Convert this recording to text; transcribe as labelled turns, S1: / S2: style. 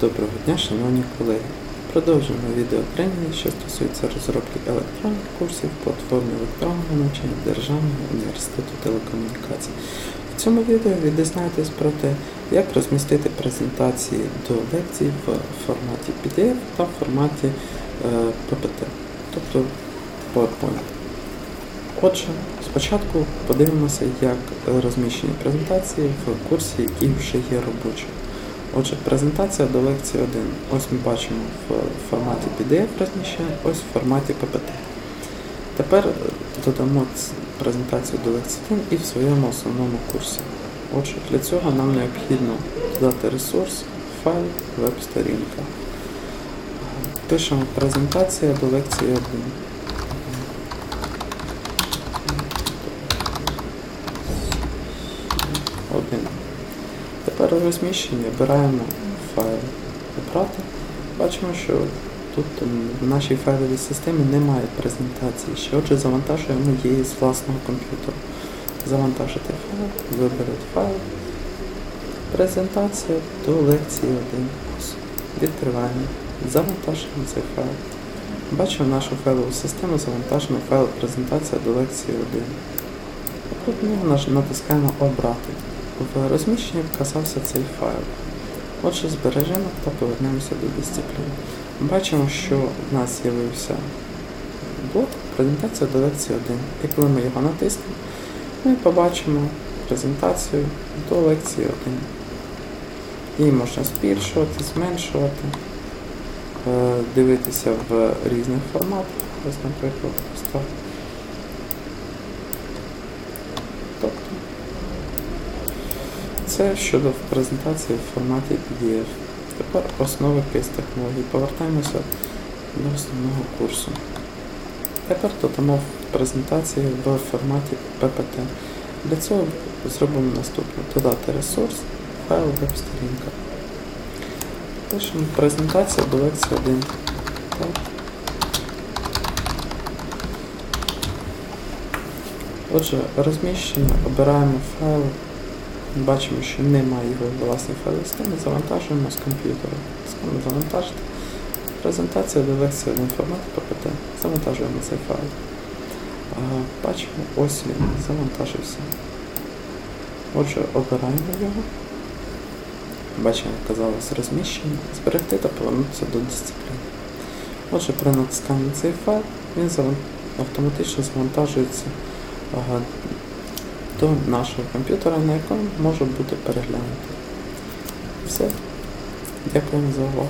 S1: Доброго дня, шановні колеги. Продовжуємо відеотренінг, що стосується розробки електронних курсів в платформі електронного навчання Державного університету телекомунікацій. В цьому відео ви дізнаєтесь про те, як розмістити презентації до лекцій в форматі PDF та в форматі е, PPT, тобто PowerPoint. Отже, спочатку подивимося, як розміщені презентації в курсі, який вже є робочим. Отже, презентація до лекції 1. Ось ми бачимо в форматі PDF розміщення, ось в форматі PPT. Тепер додамо презентацію до лекції 1 і в своєму основному курсі. Отже, для цього нам необхідно додати ресурс, файл, веб-сторінка. Пишемо презентація до лекції 1. У обираємо файл обрати. Бачимо, що тут в нашій файловій системі немає презентації, що отже завантажуємо її з власного комп'ютера. Завантажити файл, виберіть файл. Презентація до лекції 1. Відкриваємо. Завантажуємо цей файл. Бачимо нашу файлову систему, завантажено файл презентація до лекції 1. Тут ми натискаємо Обрати. В розміщенні вказався цей файл. Отже, збережемо та повернемося до дисципліни. Бачимо, що в нас з'явився блок презентація до лекції 1. І коли ми його натиснемо, ми побачимо презентацію до лекції 1. Її можна збільшувати, зменшувати, е, дивитися в різних форматах. Ось, наприклад, ось так. Тобто це щодо презентації в форматі PDF. Тепер основи кейс технологій. Повертаємося до основного курсу. Тепер додамо презентації в форматі PPT. Для цього зробимо наступне. Додати ресурс, файл веб-сторінка. Пишемо презентація до лекції 1. Так. Отже, розміщення, обираємо файл, бачимо, що немає його в власній файловій завантажуємо з комп'ютера. Скажемо завантажити. Презентація до лекції 1 формат PPT. Завантажуємо цей файл. Бачимо, ось він завантажився. Отже, обираємо його. Бачимо, вказалось розміщення, зберегти та повернутися до дисципліни. Отже, при натисканні цей файл він автоматично завантажується до нашого комп'ютера, на якому може бути переглянути. Все. Дякуємо за увагу.